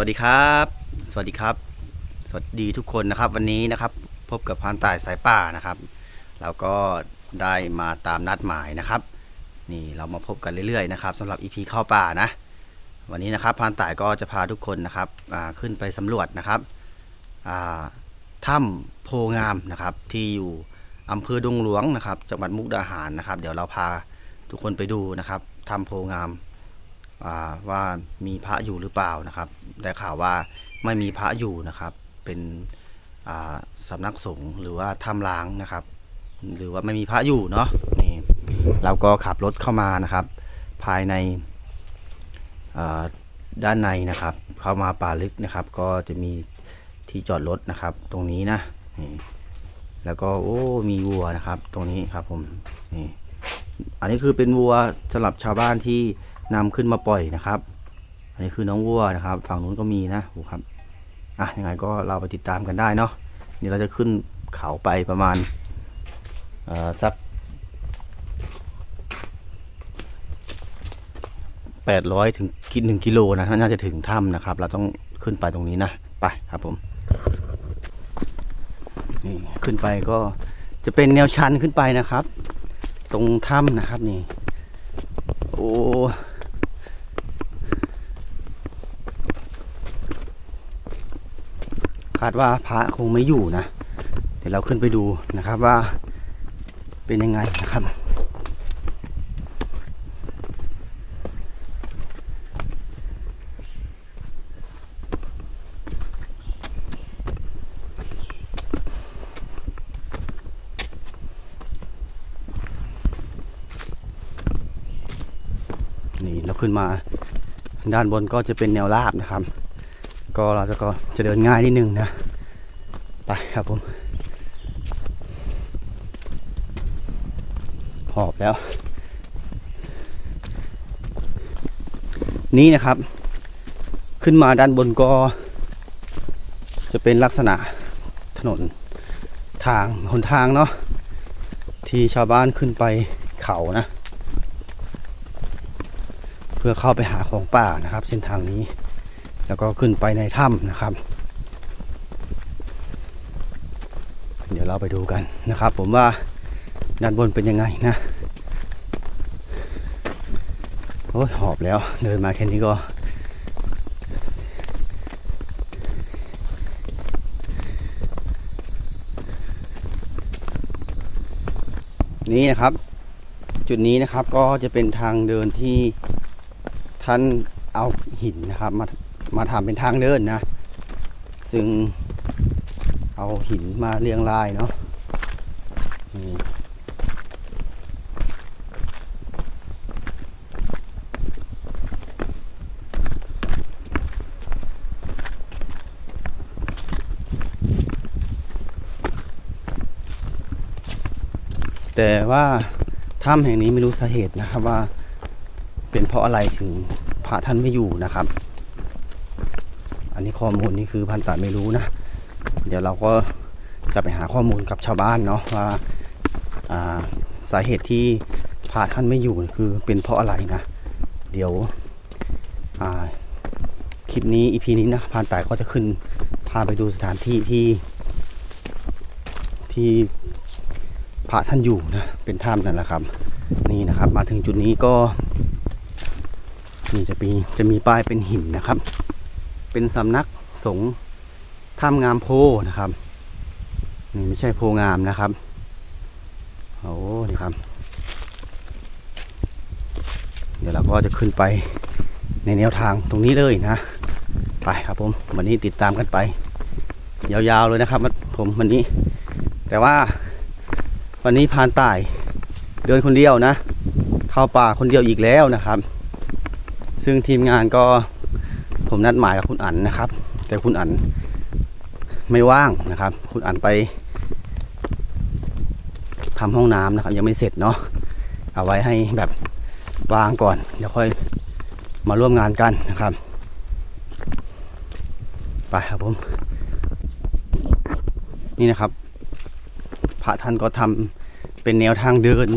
วัสดีครับ สวัสดีครับ สวัสดีทุกคนนะครับ วันนี้นะครับพบกับพานต่ายสายป่านะครับ เราก็ได้มาตามนัดหมายนะครับ นี่เรามาพบกันเรื่อยๆนะครับสำหรับ EP เข้าป่านะ วันนี้นะครับพานต่ายก็จะพาทุกคนนะครับขึ้นไปสำรวจนะครับถ้ำโพงามนะครับที่อยู่อำเภอดงหลวงนะครับ จังหวัดมุกดาหารนะครับ เดี๋ยวเราพาทุกคนไปดูนะครับถ้ำโพงาม ว่ามีพระอยู่หรือเปล่านะครับได้ข่าวว่าไม่มีพระอยู่นะครับ เป็นสำนักสงฆ์หรือว่าถ้ำล้างนะครับ หรือว่าไม่มีพระอยู่เนาะนี่เราก็ขับรถเข้ามานะครับ ภายในด้านในนะครับ เข้ามาป่าลึกนะครับ ก็จะมีที่จอดรถนะครับ ตรงนี้นะนี่แล้วก็โอ้มีวัวนะครับ ตรงนี้ครับผมนี่อันนี้คือเป็นวัวสำหรับชาวบ้านที่ นำขึ้นมาปล่อยนะครับ อันนี้คือน้องวัวนะครับ ฝั่งนู้นก็มีนะโอ้ครับอะยังไงก็เราไปติดตามกันได้เนาะเดี๋ยวเราจะขึ้นเขาไปประมาณเอ่อสักแปดร้อยถึงกิหนึ่งกิโลนะน่าจะถึงถ้ำนะครับ เราต้องขึ้นไปตรงนี้นะไปครับผมนี่ขึ้นไปก็จะเป็นแนวชันขึ้นไปนะครับ ตรงถ้ำนะครับนี่ โอ้ คาดว่าพระคงไม่อยู่นะเดี๋ยวเราขึ้นไปดูนะครับว่าเป็นยังไงนะครับนี่เราขึ้นมาด้านบนก็จะเป็นแนวราบนะครับ ก็เราจะก็จะเดินง่ายนิดนึงนะ ไปครับผม หอบแล้ว นี่นะครับ ขึ้นมาด้านบนก็ จะเป็นลักษณะถนนทางหนทางเนาะที่ชาวบ้านขึ้นไปเขานะ เพื่อเข้าไปหาของป่านะครับ เส้นทางนี้ แล้วก็ขึ้นไปในถ้ำนะครับ เดี๋ยวเราไปดูกันนะครับ ผมว่าด้านบนเป็นยังไงนะโอ้ยหอบแล้วเดินมาแค่นี้ก็นี่นะครับจุดนี้นะครับก็จะเป็นทางเดินที่ท่านเอาหินนะครับมา มาทำเป็นทางเดินนะ ซึ่งเอาหินมาเรียงรายเนาะแต่ว่าถ้ำแห่งนี้ไม่รู้สาเหตุนะครับว่า เป็นเพราะอะไรถึงพระท่านไม่อยู่นะครับ อันนี้ข้อมูลนี่คือพันตาไม่รู้นะ เดี๋ยวเราก็จะไปหาข้อมูลกับชาวบ้านเนาะว่าาสาเหตุที่พระท่านไม่อยู่คือเป็นเพราะอะไรนะ เดี๋ยวคลิปนี้อีพีนี้นะพานตายก็จะขึ้นพาไปดูสถานที่ที่ที่พระท่านอยู่นะเป็นถ้ำนั่นแหละครับ นี่นะครับ มาถึงจุดนี้ก็นี่จะมีจะมีป้ายเป็นหินนะครับ เป็นสำนักสงฆ์ถ้ำงามโพนะครับนี่ไม่ใช่โพงามนะครับโอ้นี่ครับ เดี๋ยวเราก็จะขึ้นไปในแนวทางตรงนี้เลยนะ ไปครับผมวันนี้ติดตามกันไป ยาวๆเลยนะครับผมวันนี้ แต่ว่าวันนี้พานต่ายเดินคนเดียวนะ เข้าป่าคนเดียวอีกแล้วนะครับ ซึ่งทีมงานก็ ผมนัดหมายกับคุณอั๋นนะครับ แต่คุณอั๋นไม่ว่างนะครับ คุณอั๋นไปทำห้องน้ำนะครับ ยังไม่เสร็จเนาะเอาไว้ให้แบบวางก่อน เดี๋ยวค่อยมาร่วมงานกันนะครับ ไปครับผม นี่นะครับ พระท่านก็ทำเป็นแนวทางเดิน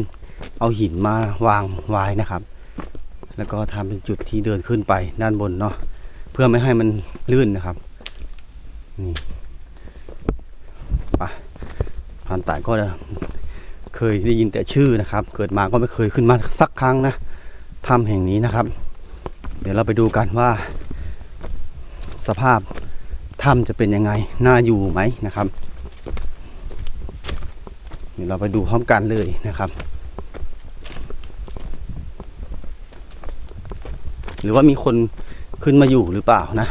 เอาหินมาวางไว้นะครับ แล้วก็ทำเป็นจุดที่เดินขึ้นไปด้านบนเนาะ เพื่อไม่ให้มันลื่นนะครับนี่ไปพรานต่ายก็เคยได้ยินแต่ชื่อนะครับ เกิดมาก็ไม่เคยขึ้นมาสักครั้งนะถ้ำแห่งนี้นะครับ เดี๋ยวเราไปดูกันว่า สภาพถ้ำจะเป็นยังไงน่าอยู่ไหมนะครับเดี๋ยวเราไปดูพร้อมกันเลยนะครับ หรือว่ามีคน ขึ้นมาอยู่หรือเปล่านะ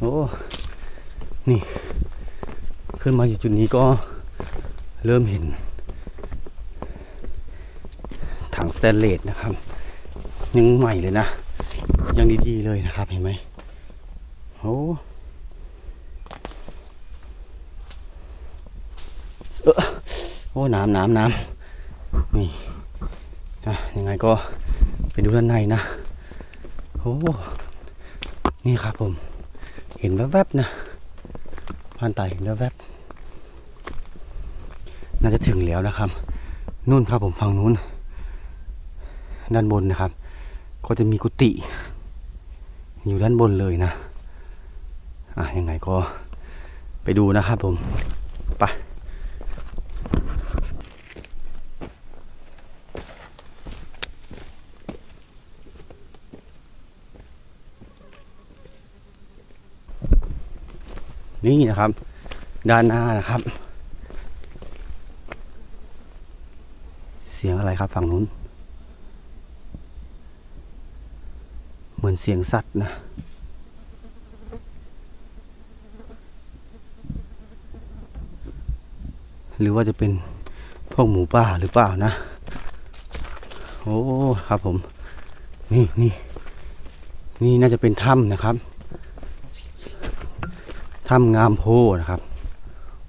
โอ้ นี่ ขึ้นมาอยู่จุดนี้ก็เริ่มเห็น ถังสแตนเลสนะครับ ยังใหม่เลยนะ ยังดีๆเลยนะครับเห็นไหมโอ้เอ้อโอ้น้ำน้ำน้ำนี่อะยังไงก็ไปดูด้านในนะโอ้นี่ครับผม เห็นแวบๆนะผ่านตาเห็นแวบๆน่าจะถึงแล้วนะครับ นู่นครับผมฝั่งนู้น ด้านบนนะครับ ก็จะมีกุฏิอยู่ด้านบนเลยนะอะยังไงก็ไปดูนะครับผม นี่นะครับ ด้านหน้านะครับ เสียงอะไรครับฝั่งนู้น เหมือนเสียงสัตว์นะหรือว่าจะเป็นพวกหมูป่าหรือเปล่านะ โอ้ ครับผม นี่นี่นี่น่าจะเป็นถ้ำนะครับ ถ้ำงามโพนะครับ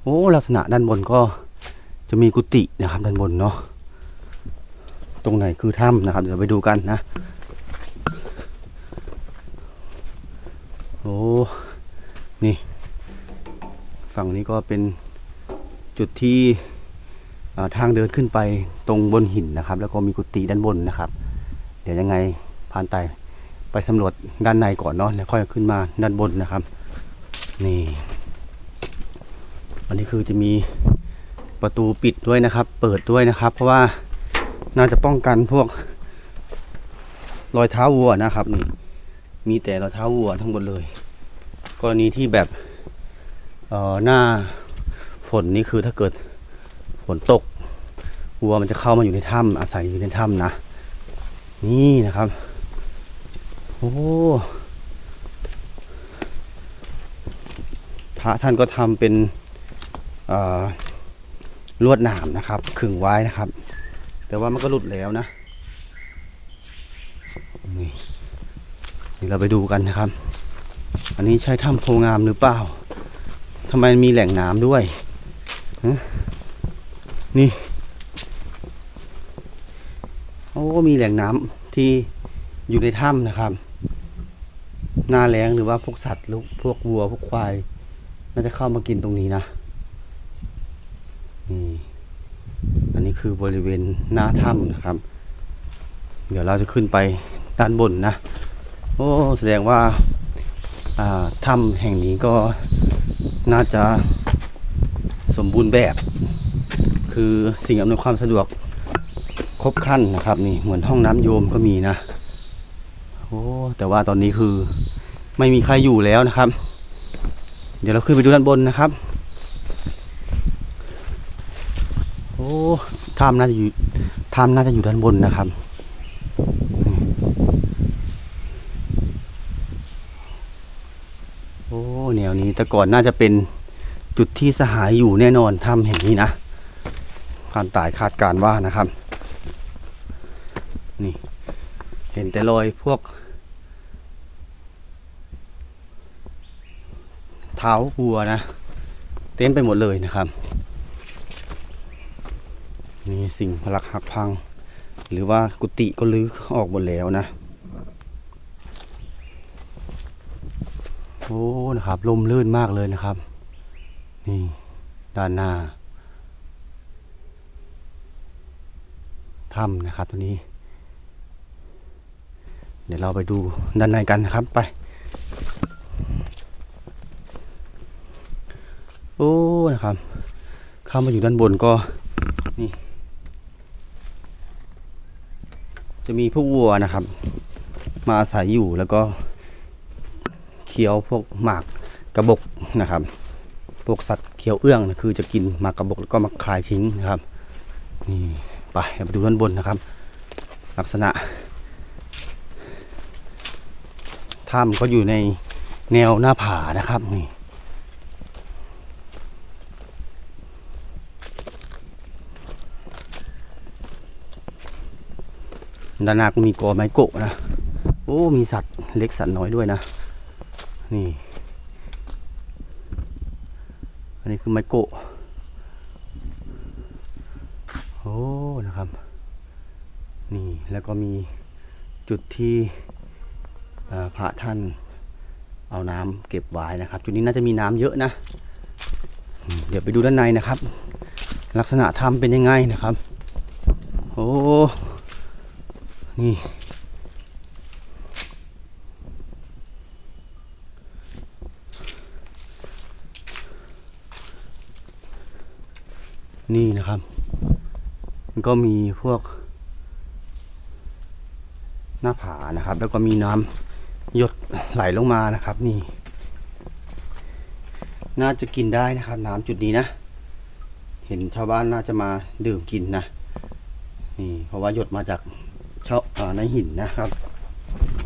โอ้ลักษณะด้านบนก็จะมีกุฏินะครับด้านบนเนาะตรงไหนคือถ้ำนะครับ เดี๋ยวไปดูกันนะ โอ้นี่ ฝั่งนี้ก็เป็นจุดที่ทางเดินขึ้นไปตรงบนหินนะครับ แล้วก็มีกุฏิด้านบนนะครับ เดี๋ยวยังไงพานไตไปสำรวจด้านในก่อนเนาะแล้วค่อยขึ้นมาด้านบนนะครับ นี่ อันนี้คือจะมีประตูปิดด้วยนะครับ เปิดด้วยนะครับ เพราะว่าน่าจะป้องกันพวก รอยเท้าวัวนะครับนี่มีแต่รอยเท้าวัวทั้งหมดเลย กรณีที่แบบเอ่อหน้าฝนนี่คือถ้าเกิดฝนตกวัวมันจะเข้ามาอยู่ในถ้ำอาศัยอยู่ในถ้ำนะ นี่นะครับ โอ้ พระท่านก็ทำเป็นลวดหนามนะครับขึงไว้นะครับ แต่ว่ามันก็หลุดแล้วนะนี่เดี๋ยวเราไปดูกันนะครับ อันนี้ใช้ถ้ำโพงามหรือเปล่าทำไมมีแหล่งน้ำด้วยนี่ โอ้ มีแหล่งน้ำที่อยู่ในถ้ำนะครับ หน้าแล้งหรือว่าพวกสัตว์พวกวัว พวกควาย น่าจะเข้ามากินตรงนี้นะนี่อันนี้คือบริเวณหน้าถ้ำนะครับ เดี๋ยวเราจะขึ้นไปด้านบนนะ โอ้แสดงว่าอ่าถ้ำแห่งนี้ก็น่าจะสมบูรณ์แบบ คือสิ่งอำนวยความสะดวกครบครันนะครับ นี่เหมือนห้องน้ำโยมก็มีนะ โอ้แต่ว่าตอนนี้คือไม่มีใครอยู่แล้วนะครับ เดี๋ยวเราขึ้นไปดูด้านบนนะครับ โอ้ถ้ำน่าจะอยู่ถ้ำน่าจะอยู่ด้านบนนะครับ โอ้แนวนี้แต่ก่อนน่าจะเป็นจุดที่สหายอยู่แน่นอนถ้ำแห่งนี้นะผ่านตายคาดการว่านะครับ นี่ เห็นแต่รอยพวก เท้าวัวนะ เต็มไปหมดเลยนะครับมีสิ่งพลักหักพัง หรือว่ากุฏิก็ลื้อออกหมดแล้วนะ โอ้นะครับลมลื่นมากเลยนะครับ นี่ด้านหน้าถ้ำนะครับตัวนี้ เดี๋ยวเราไปดูด้านในกันนะครับไป โอ้นะครับข้ามาอยู่ด้านบนก็นี่จะมีพวกวัวนะครับ มาอาศัยอยู่แล้วก็เคี้ยวพวกหมากกระบอกนะครับพวกสัตว์เคี้ยวเอื้องนะคือจะกินหมากกระบอกแล้วก็มาคลายทิ้งนะครับนี่ไปเราไปดูด้านบนนะครับ ลักษณะถ้ำก็อยู่ในแนวหน้าผานะครับนี่ ด้านหน้าก็มีกอไม้โกะนะ โอ้ มีสัตว์เล็กสัตว์น้อยด้วยนะ นี่ อันนี้คือไม้โกะ โอ้ นะครับ นี่ แล้วก็มีจุดที่พระท่านเอาน้ำเก็บไว้นะครับ จุดนี้น่าจะมีน้ำเยอะนะ เดี๋ยวไปดูด้านในนะครับ ลักษณะถ้ำเป็นยังไงนะครับ โอ้ นี่นี่นะครับ มันก็มีพวก หน้าผานะครับ แล้วก็มีน้ำหยดไหลลงมานะครับ นี่ น่าจะกินได้นะครับ น้ำจุดนี้นะ เห็นชาวบ้านน่าจะมาดื่มกินนะ นี่ เพราะว่าหยดมาจาก ชาะอ่าในหินนะครับ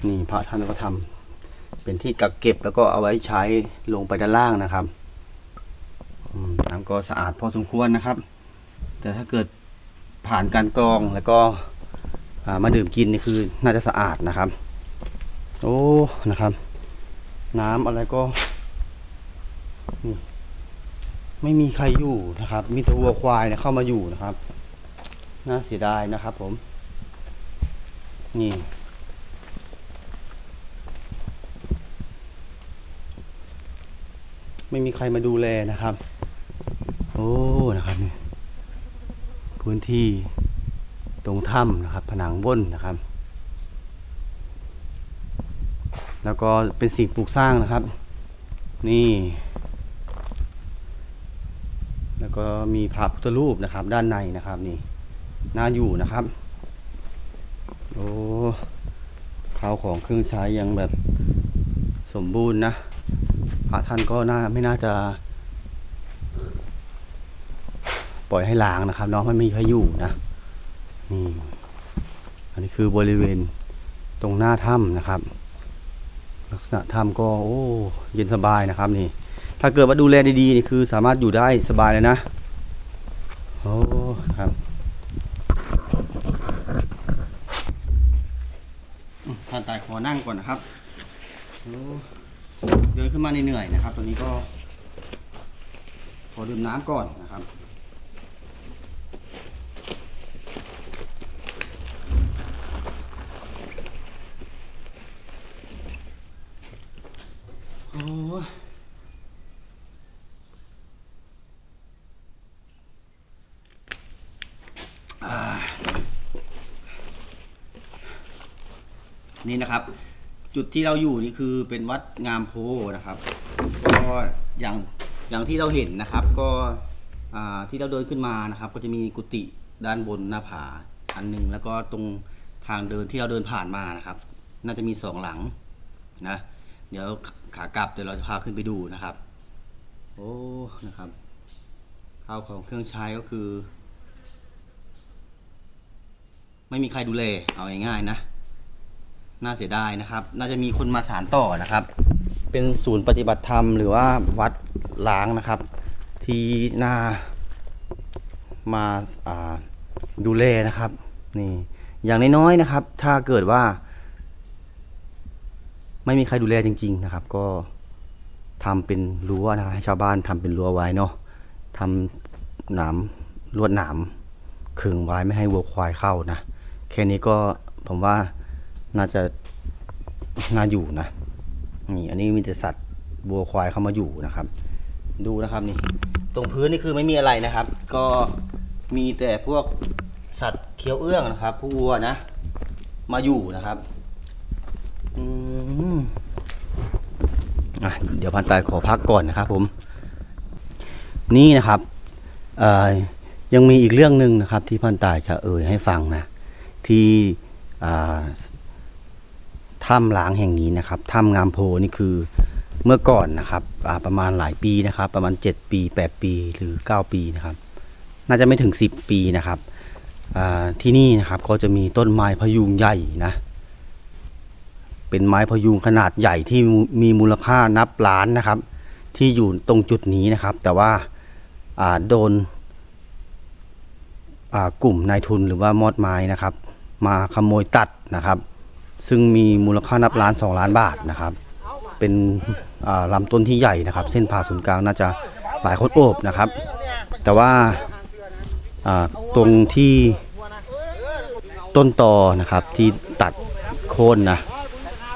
นี่พระท่านก็ทำเป็นที่กักเก็บแล้วก็เอาไว้ใช้ลงไปด้านล่างนะครับน้ำก็สะอาดพอสมควรนะครับ แต่ถ้าเกิดผ่านการกรองแล้วก็มาดื่มกินนี่คือน่าจะสะอาดนะครับ โอ้นะครับ น้ำอะไรก็นี่ไม่มีใครอยู่นะครับ มีแตัววัวควายเนี่ยเข้ามาอยู่นะครับ น่าเสียดายนะครับผม นี่ ไม่มีใครมาดูแลนะครับ โอ้นะครับนี่พื้นที่ตรงถ้ำนะครับ ผนังบนนะครับ แล้วก็เป็นสิ่งปลูกสร้างนะครับ นี่ แล้วก็มีพระพุทธรูปนะครับ ด้านในนะครับนี่น่าอยู่นะครับ โอ้ข้าวของเครื่องใช้ยังแบบสมบูรณ์นะพระท่านก็น่าไม่น่าจะ ปล่อยให้ล้างนะครับเนาะไม่มีใครอยู่นะนี่อันนี้คือบริเวณตรงหน้าถ้ำนะครับ ลักษณะถ้ำก็โอ้เย็นสบายนะครับนี่ ถ้าเกิดว่าดูแลดีๆนี่คือสามารถอยู่ได้สบายเลยนะ โอ้ครับ ท่านตายขอนั่ง ก่อนนะครับเดินขึ้นมาเหนื่อยนะครับตอนนี้ก็ ขอดื่มน้ำก่อนนะครับโอ้นี่นะครับ จุดที่เราอยู่นี่คือเป็นวัดงามโพนะครับ ก็อย่างอย่างที่เราเห็นนะครับ ก็อ่าที่เราเดินขึ้นมานะครับ ก็จะมีกุฏิด้านบนหน้าผาอันหนึงแล้วก็ตรงทางเดินที่เราเดินผ่านมานะครับ น่าจะมีสองหลังนะเดี๋ยวขากลับเดี๋ยวเราจะพาขึ้นไปดูนะครับ โอ้นะครับข้าวของเครื่องใช้ก็คือ ไม่มีใครดูแลเอาง่ายๆนะ น่าเสียดายนะครับ น่าจะมีคนมาสานต่อนะครับ เป็นศูนย์ปฏิบัติธรรมหรือว่าวัดล้างนะครับ ที่น่ามาาดูแลนะครับ นี่อย่างน้อยๆนะครับ ถ้าเกิดว่า ไม่มีใครดูแลจริง ๆนะครับ ก็ทำเป็นรั้วนะครับให้ชาวบ้านทำเป็นรั้วไว้เนาะทำหนามลวดหนามขึงไว้ไม่ให้วัวควายเข้านะแค่นี้ก็ผมว่า น่าจะน่าอยู่นะนี่อันนี้มีแต่สัตว์วัวควายเข้ามาอยู่นะครับ ดูนะครับนี่ ตรงพื้นนี่คือไม่มีอะไรนะครับ ก็มีแต่พวกสัตว์เคี้ยวเอื้องนะครับผู้วัวนะ มาอยู่นะครับอืมอะเดี๋ยวพันตายขอพักก่อนนะครับ ผม นี่นะครับเอ่อยังมีอีกเรื่องหนึ่งนะครับ ที่พันตายจะเอ่ยให้ฟังนะ ที่อ่า ถ้ำล้างแห่งนี้นะครับถ้ำงามโพนี่คือเมื่อก่อนนะครับประมาณหลายปีนะครับ ประมาณ 7 ปี 8 ปีหรือ 9 ปีนะครับ น่าจะไม่ถึง 10 ปีนะครับที่นี่นะครับก็จะมีต้นไม้พยุงใหญ่นะเป็นไม้พยุงขนาดใหญ่ที่มีมูลค่านับล้านนะครับ ที่อยู่ตรงจุดนี้นะครับ แต่ว่าาโดนกลุ่มนายทุนหรือว่ามอดไม้นะครับ มาขโมยตัดนะครับ ซึ่งมีมูลค่านับล้าน 2 ล้านบาทนะครับ เป็นลำต้นที่ใหญ่นะครับ เส้นผ่าศูนย์กลางน่าจะหลายคนโอบนะครับ แต่ว่าตรงที่ต้นตอนะครับที่ตัดโค่นนะ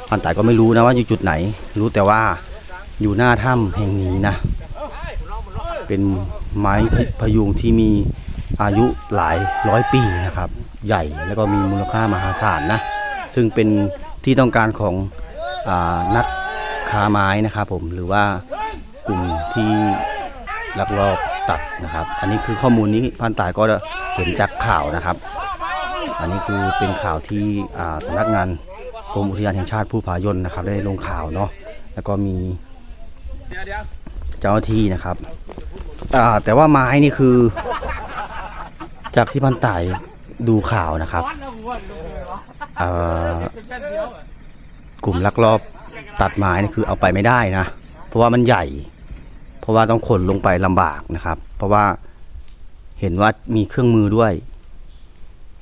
พันต่ายก็ไม่รู้นะว่าอยู่จุดไหน รู้แต่ว่าอยู่หน้าถ้ำแห่งนี้นะ เป็นไม้พยุงที่มีอายุหลายร้อยปีนะครับ ใหญ่แล้วก็มีมูลค่ามหาศาลนะ ซึ่งเป็นที่ต้องการของอนักค้าไม้นะครับผมหรือว่ากลุ่มที่ลักลอบตัดนะครับ อันนี้คือข้อมูลนี้พันตายก็เห็นจากข่าวนะครับ อันนี้คือเป็นข่าวที่อ่าสำนักงานกรมอุทยานแห่งชาติผู้ผายนนะครับ ได้ลงข่าวเนาะแล้วก็มีเจ้าหน้าที่นะครับแต่ว่าไม้นี่คือ จากที่พันตายดูข่าวนะครับ กลุ่มลักลอบตัดไม้นี่คือเอาไปไม่ได้นะ เพราะว่ามันใหญ่ เพราะว่าต้องขนลงไปลำบากนะครับ เพราะว่าเห็นว่ามีเครื่องมือด้วย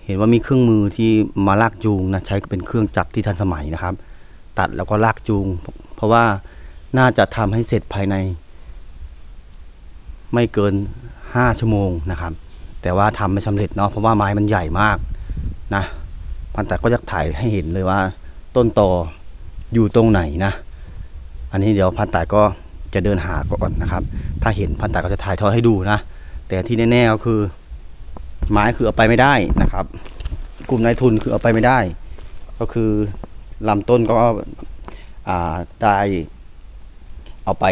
เห็นว่ามีเครื่องมือที่มาลากจูงนะใช้เป็นเครื่องจักรที่ทันสมัยนะครับ ตัดแล้วก็ลากจูง เพราะว่าน่าจะทำให้เสร็จภายใน ไม่เกิน5ชั่วโมงนะครับ แต่ว่าทำไม่สำเร็จเนาะเพราะว่าไม้มันใหญ่มากนะ พันต่ก็อยากถ่ายให้เห็นเลยว่า ต้นตออยู่ตรงไหนนะ อันนี้เดี๋ยวพันตาก็จะเดินหาก่อนนะครับ ถ้าเห็นพันตาก็จะถ่ายทอดให้ดูนะ แต่ที่แน่ๆก็คือ ไม้คือเอาไปไม่ได้นะครับ กลุ่มนายทุนคือเอาไปไม่ได้ ก็คือลำต้นก็อ่าได้เอาไป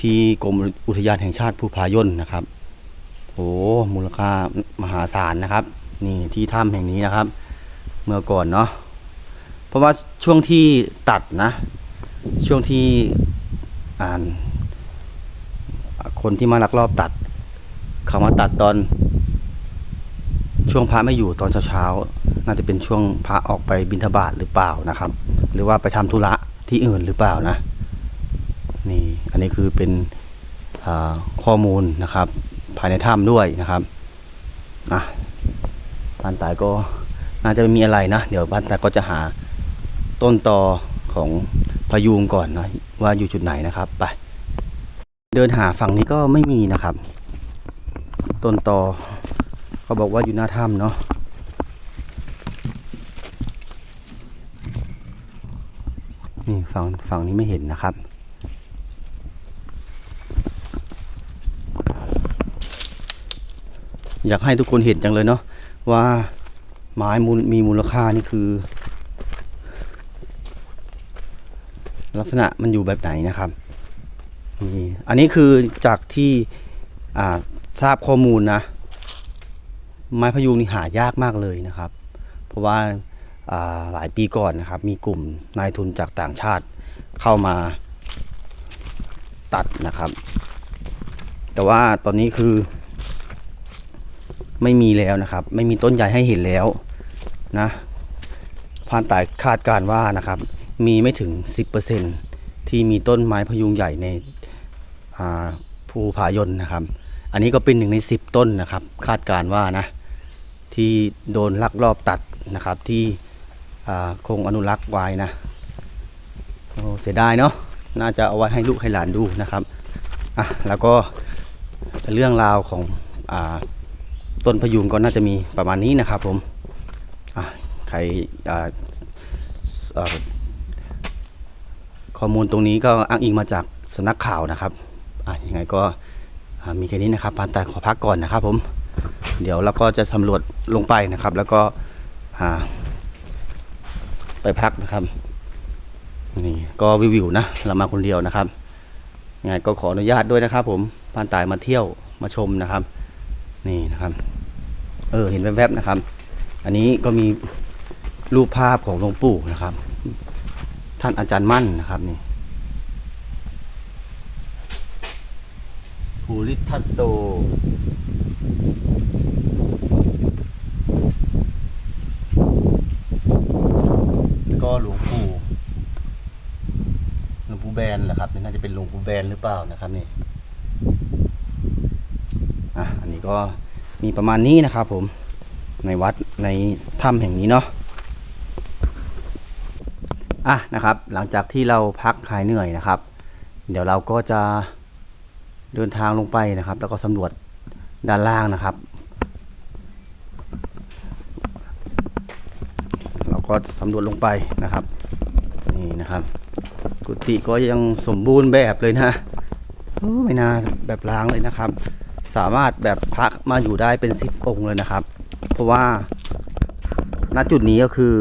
ที่กรมอุทยานแห่งชาติภูผายนนะครับโอ้มูลค่ามหาศาลนะครับ นี่ที่ถ้ำแห่งนี้นะครับ เมื่อก่อนเนาะเพราะว่าช่วงที่ตัดนะ ช่วงที่อ่านคนที่มาลักลอบตัดเขามาตัดตอน ช่วงพระไม่อยู่ตอนเช้าๆน่าจะเป็นช่วงพระออกไปบิณฑบาตหรือเปล่านะครับ หรือว่าไปทำธุระที่อื่นหรือเปล่านะ นี่อันนี้คือเป็นข้อมูลนะครับ ภายในถ้ำด้วยนะครับอะ บ้านตายก็น่าจะไม่มีอะไรนะ เดี๋ยวบ้านตายก็จะหาต้นตอของพายุงก่อนนะว่าอยู่จุดไหนนะครับไปเดินหาฝั่งนี้ก็ไม่มีนะครับ ต้นตอเขาบอกว่าอยู่หน้าถ้ำเนาะนี่ฝั่งฝั่งนี้ไม่เห็นนะครับอยากให้ทุกคนเห็นจังเลยเนาะ ว่าไม้มูลมีมูลค่านี่คือ ลักษณะมันอยู่แบบไหนนะครับนี่อันนี้คือจากที่ทราบข้อมูลนะ ไม้พยุงนี่หายากมากเลยนะครับ เพราะว่าอ่าหลายปีก่อนนะครับ มีกลุ่มนายทุนจากต่างชาติเข้ามาตัดนะครับ แต่ว่าตอนนี้คือ ไม่มีแล้วนะครับ ไม่มีต้นใหญ่ให้เห็นแล้วนะพานตายคาดการว่านะครับ มีไม่ถึง 10%ที่มีต้นไม้พยุงใหญ่ในภูผายนนะครับ อันนี้ก็เป็นหนึ่งใน 10 ต้นนะครับ คาดการว่านะที่โดนลักลอบตัดนะครับที่คงอนุรักษ์ไว้นะโอ้เสียดายเนาะน่าจะเอาไว้ให้ลูกให้หลานดูนะครับอะแล้วก็เรื่องราวของอ่า ต้นพยุงก็น่าจะมีประมาณนี้นะครับผมอะใครอ่าเอ่อข้อมูลตรงนี้ก็อ้างอิงมาจากสนักข่าวนะครับยังไงก็มีแค่นี้นะครับพานตายขอพักก่อนนะครับผม เดี๋ยวเราก็จะสำรวจลงไปนะครับ แล้วก็ไปพักนะครับนี่ก็วิวิวๆนะเรามาคนเดียวนะครับยังไงก็ขออนุญาตด้วยนะครับ ผมพานตายมาเที่ยวมาชมนะครับ นี่นะครับ เออเห็นแวบๆนะครับ อันนี้ก็มีรูปภาพของหลวงปู่นะครับ ท่านอาจารย์มั่นนะครับนี่ภูริทัตโต้ก็หลวงปู่หลวงปู่แบนเหรอครับนี่น่าจะเป็นหลวงปู่แบนหรือเปล่านะครับนี่ อะอันนี้ก็มีประมาณนี้นะครับผมในวัดในถ้ำแห่งนี้เนาะอะนะครับ หลังจากที่เราพักหายเหนื่อยนะครับ เดี๋ยวเราก็จะเดินทางลงไปนะครับ แล้วก็สำรวจด้านล่างนะครับ เราก็สำรวจลงไปนะครับนี่นะครับ กุฏิก็ยังสมบูรณ์แบบเลยนะโอ้ไม่น่าแบบล้างเลยนะครับ สามารถแบบพักมาอยู่ได้เป็นสิบองค์เลยนะครับ เพราะว่าณจุดนี้ก็คือ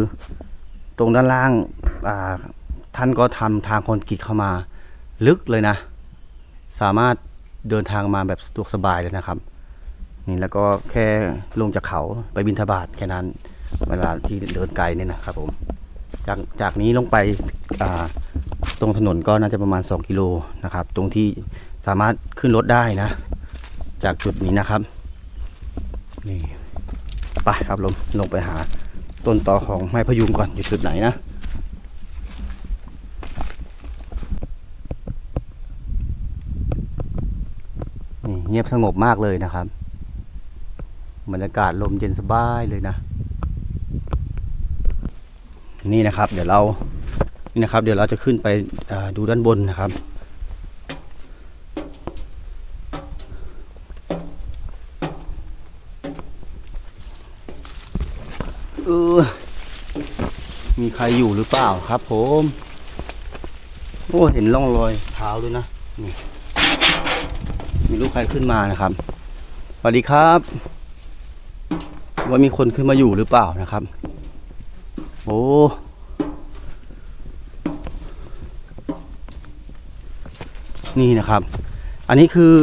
ตรงด้านล่างาท่านก็ทำทางคอนกรีตเข้ามาลึกเลยนะ สามารถเดินทางมาแบบสะดวกสบายเลยนะครับนี่แล้วก็แค่ลงจากเขาไปบินทบาทแค่นั้น เวลาที่เดินไกลเนี่ยนะครับผมจากจากนี้ลงไปตรงถนนก็น่าจะประมาณ 2 กิโลนะครับ ตรงที่สามารถขึ้นรถได้นะ จากจุดนี้นะครับ นี่ไปครับลงลงไปหาต้นตอของไม้พยุงก่อนอยู่จุดไหนนะนี่เงียบสงบมากเลยนะครับบรรยากาศลมเย็นสบายเลยนะ นี่นะครับ เดี๋ยวเรานี่นะครับ เดี๋ยวเราจะขึ้นไปดูด้านบนนะครับ เออ มี ใครอยู่หรือเปล่าครับ ผม โอ้เห็นร่องรอยเท้าด้วยนะนี่มีลูกใครขึ้นมานะครับสวัสดีครับ ว่ามีคนขึ้นมาอยู่หรือเปล่านะครับ โอ้นี่นะครับ อันนี้คือ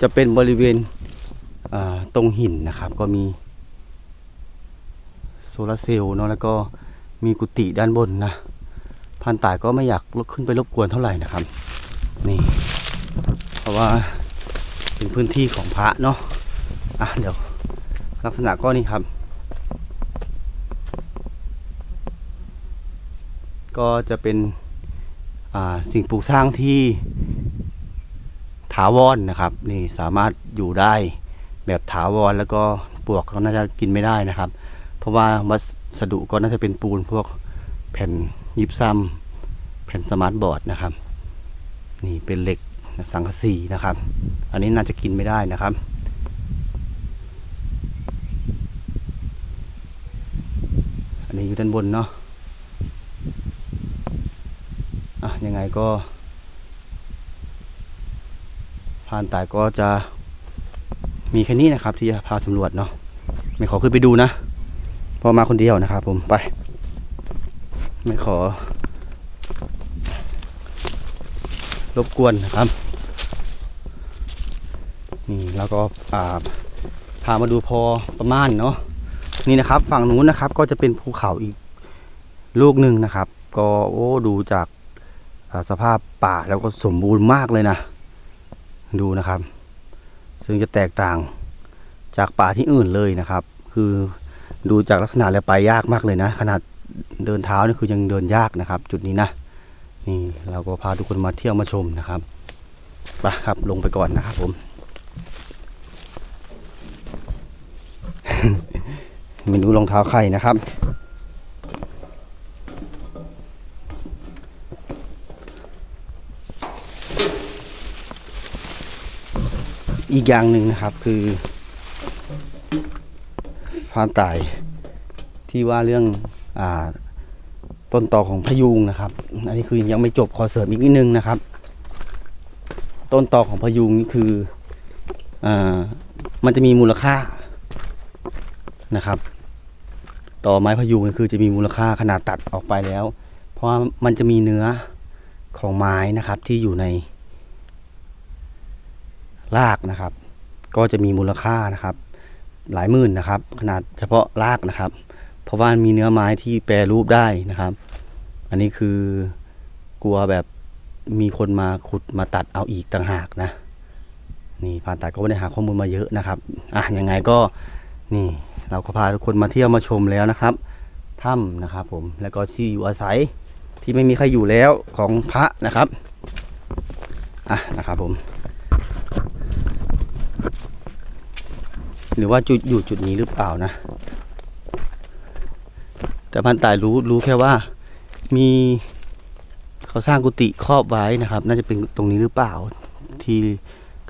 จะเป็นบริเวณตรงหินนะครับ ก็มี โซลาร์เซลล์เนาะแล้วก็มีกุฏิด้านบนนะพันตายก็ไม่อยากลุกขึ้นไปรบกวนเท่าไหร่นะครับ นี่ เพราะว่าเป็นพื้นที่ของพระเนาะอะเดี๋ยวลักษณะก็นี่ครับ ก็จะเป็นอ่าสิ่งปลูกสร้างที่ถาวรนะครับ นี่สามารถอยู่ได้แบบถาวรแล้วก็ปลวกก็น่าจะกินไม่ได้นะครับ เพราะว่าวัสดุก็น่าจะเป็นปูนพวกแผ่นยิบซ้ำแผ่นสมาร์ทบอร์ดนะครับ นี่เป็นเหล็กสังกะสีนะครับ อันนี้น่าจะกินไม่ได้นะครับอันนี้อยู่ด้านบนเนาะอะยังไงก็พรานตายก็จะมีแค่นี้นะครับที่จะพาสำรวจเนาะไม่ขอขึ้นไปดูนะ อมาคนเดียวนะครับผมไป ไม่ขอ รบกวนนะครับ นี่แล้วก็อ่าพามาดูพอประมาณเนาะนี่นะครับ ฝั่งนู้นนะครับก็จะเป็นภูเขาอีกลูกหนึ่งนะครับ ก็โอ้ดูจากาสภาพป่าแล้วก็สมบูรณ์มากเลยนะ ดูนะครับ ซึ่งจะแตกต่างจากป่าที่อื่นเลยนะครับ คือ ดูจากลักษณะแล้วไปยากมากเลยนะ ขนาดเดินเท้านี่คือยังเดินยากนะครับ จุดนี้นะนี่เราก็พาทุกคนมาเที่ยวมาชมนะครับไปครับลงไปก่อนนะครับผมไม่รู้รองเท้าใครนะครับ อีกอย่างหนึ่งนะครับคือ พรานตายที่ว่าเรื่องอาต้นต่อของพยุงนะครับ อันนี้คือยังไม่จบขอเสริมอีกนิดนึงนะครับ ต้นตอของพยุงนี่คืออ่ามันจะมีมูลค่านะครับต่อไม้พยุงนี่คือจะมีมูลค่าขนาดตัดออกไปแล้ว เพราะมันจะมีเนื้อของไม้นะครับที่อยู่ในรากนะครับ ก็จะมีมูลค่านะครับ หลายหมื่นนะครับ ขนาดเฉพาะรากนะครับ เพราะว่ามีเนื้อไม้ที่แปรรูปได้นะครับ อันนี้คือกลัวแบบมีคนมาขุดมาตัดเอาอีกต่างหากนะนี่ผ่านตัดก็ไม่ได้หาข้อมูลมาเยอะนะครับอะยังไงก็นี่เราก็พาทุกคนมาเที่ยวมาชมแล้วนะครับถ้ำนะครับผมแล้วก็ที่อยู่อาศัยที่ไม่มีใครอยู่แล้วของพระนะครับอะนะครับผม หรือว่าจุดอยู่จุดนี้หรือเปล่านะ แต่พันตายรู้รู้แค่ว่ามีเขาสร้างกุฏิครอบไว้นะครับ น่าจะเป็นตรงนี้หรือเปล่าที่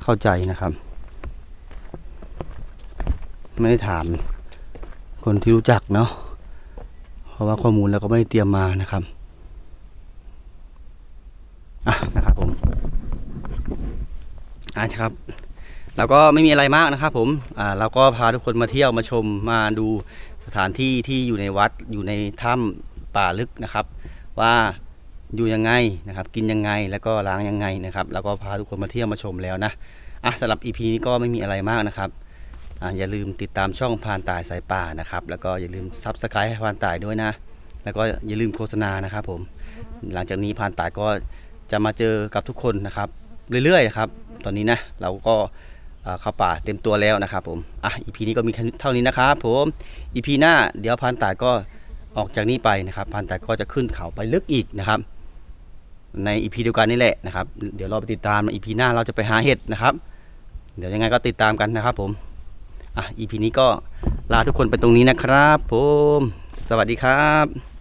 เข้าใจนะครับ ไม่ได้ถามคนที่รู้จักเนาะเพราะว่าข้อมูลเราก็ไม่ได้เตรียมมานะครับอะนะครับผมอะครับ เราก็ไม่มีอะไรมากนะครับผมอ่าเราก็พาทุกคนมาเที่ยวมาชมมาดูสถานที่ที่อยู่ในวัดอยู่ในถ้ำป่าลึกนะครับ ว่าอยู่ยังไงนะครับ กินยังไงแล้วก็ล้างยังไงนะครับแล้วก็พาทุกคนมาเที่ยวมาชมแล้วนะอะสำหรับ EP นี้ก็ไม่มีอะไรมากนะครับอ่าอย่าลืมติดตามช่องพานตายสายป่านะครับ แล้วก็อย่าลืมซับสไครต์ให้พานตายด้วยนะ แล้วก็อย่าลืมโฆษณานะครับผม หลังจากนี้พานตายก็จะมาเจอกับทุกคนนะครับ เรื่อยๆนะครับ ตอนนี้นะเราก็ เข้าป่าเต็มตัวแล้วนะครับผมอะอีพีนี้ก็มีเท่านี้นะครับผมอีพีหน้าเดี๋ยวพันตาก็ออกจากนี้ไปนะครับพันตาก็จะขึ้นเขาไปลึกอีกนะครับ ในอีพีเดียวกันนี่แหละนะครับ เดี๋ยวเราไปติดตามอีพีหน้าเราจะไปหาเห็ดนะครับ เดี๋ยวยังไงก็ติดตามกันนะครับผมอะอีพีนี้ก็ลาทุกคนไปตรงนี้นะครับ ผม สวัสดีครับ